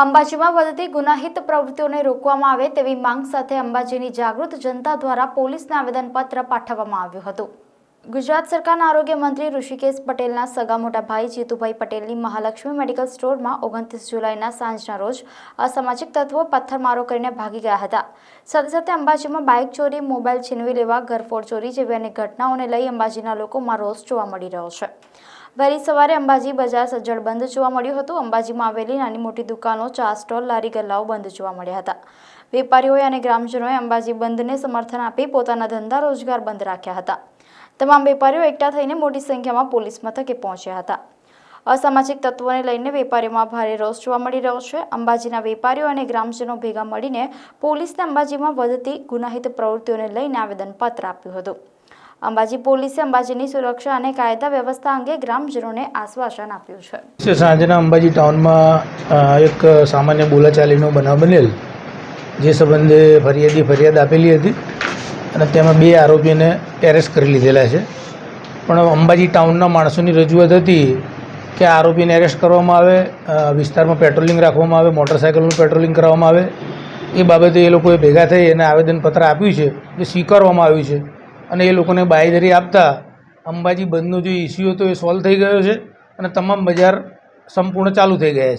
અંબાજીમાં વધતી ગુનાહિત પ્રવૃત્તિઓને રોકવામાં આવે તેવી માંગ સાથે અંબાજીની જાગૃત જનતા દ્વારા પોલીસને આવેદનપત્ર પાઠવવામાં આવ્યું હતું. ગુજરાત સરકારના આરોગ્ય મંત્રી ઋષિકેશ પટેલના સગા મોટા ભાઈ જીતુભાઈ પટેલની મહાલક્ષ્મી મેડિકલ સ્ટોરમાં ઓગણત્રીસ જુલાઈના સાંજના રોજ અસામાજિક તત્વો પથ્થરમારો કરીને ભાગી ગયા હતા. સાથે સાથે અંબાજીમાં બાઇક ચોરી, મોબાઈલ છીનવી લેવા, ઘરફોડ ચોરી જેવી અનેક ઘટનાઓને લઈ અંબાજીના લોકોમાં રોષ જોવા મળી રહ્યો છે. વહેલી સવારે અંબાજી બજાર સજ્જડ બંધ જોવા મળ્યું હતું. અંબાજીમાં આવેલી નાની મોટી દુકાનો, ચા સ્ટોલ, લારી ગલ્લાઓ બંધ જોવા મળ્યા હતા. વેપારીઓએ અને ગ્રામજનોએ અંબાજી બંધને સમર્થન આપી પોતાના ધંધા રોજગાર બંધ રાખ્યા હતા. તમામ વેપારીઓ એકઠા થઈને મોટી સંખ્યામાં પોલીસ મથકે પહોંચ્યા હતા. અસામાજિક તત્વોને લઈને વેપારીઓમાં ભારે રોષ જોવા મળી રહ્યો છે. અંબાજીના વેપારીઓ અને ગ્રામજનો ભેગા મળીને પોલીસને અંબાજીમાં વધતી ગુનાહિત પ્રવૃત્તિઓને લઈને આવેદનપત્ર આપ્યું હતું. અંબાજી પોલીસે અંબાજીની સુરક્ષા અને કાયદા વ્યવસ્થા અંગે ગ્રામજનોને આશ્વાસન આપ્યું છે. સાંજના અંબાજી ટાઉનમાં એક સામાન્ય બોલાચાલીનો બનાવ બનેલ, જે સંબંધે ફરિયાદી ફરિયાદ આપેલી હતી અને તેમાં બે આરોપીને એરેસ્ટ કરી લીધેલા છે. પણ અંબાજી ટાઉનના માણસોની રજૂઆત હતી કે આરોપીને એરેસ્ટ કરવામાં આવે વિસ્તારમાં પેટ્રોલિંગ રાખવામાં આવે મોટરસાયકલનું પેટ્રોલિંગ કરવામાં આવે. એ બાબતે એ લોકોએ ભેગા થઈ એને આવેદનપત્ર આપ્યું છે, જે સ્વીકારવામાં આવ્યું છે. અને એ લોકોને બાંયધરી આપતા અંબાજી બંધનો જે ઇસ્યુ હતો એ સોલ્વ થઈ ગયો છે અને તમામ બજાર સંપૂર્ણ ચાલુ થઈ ગયા છે.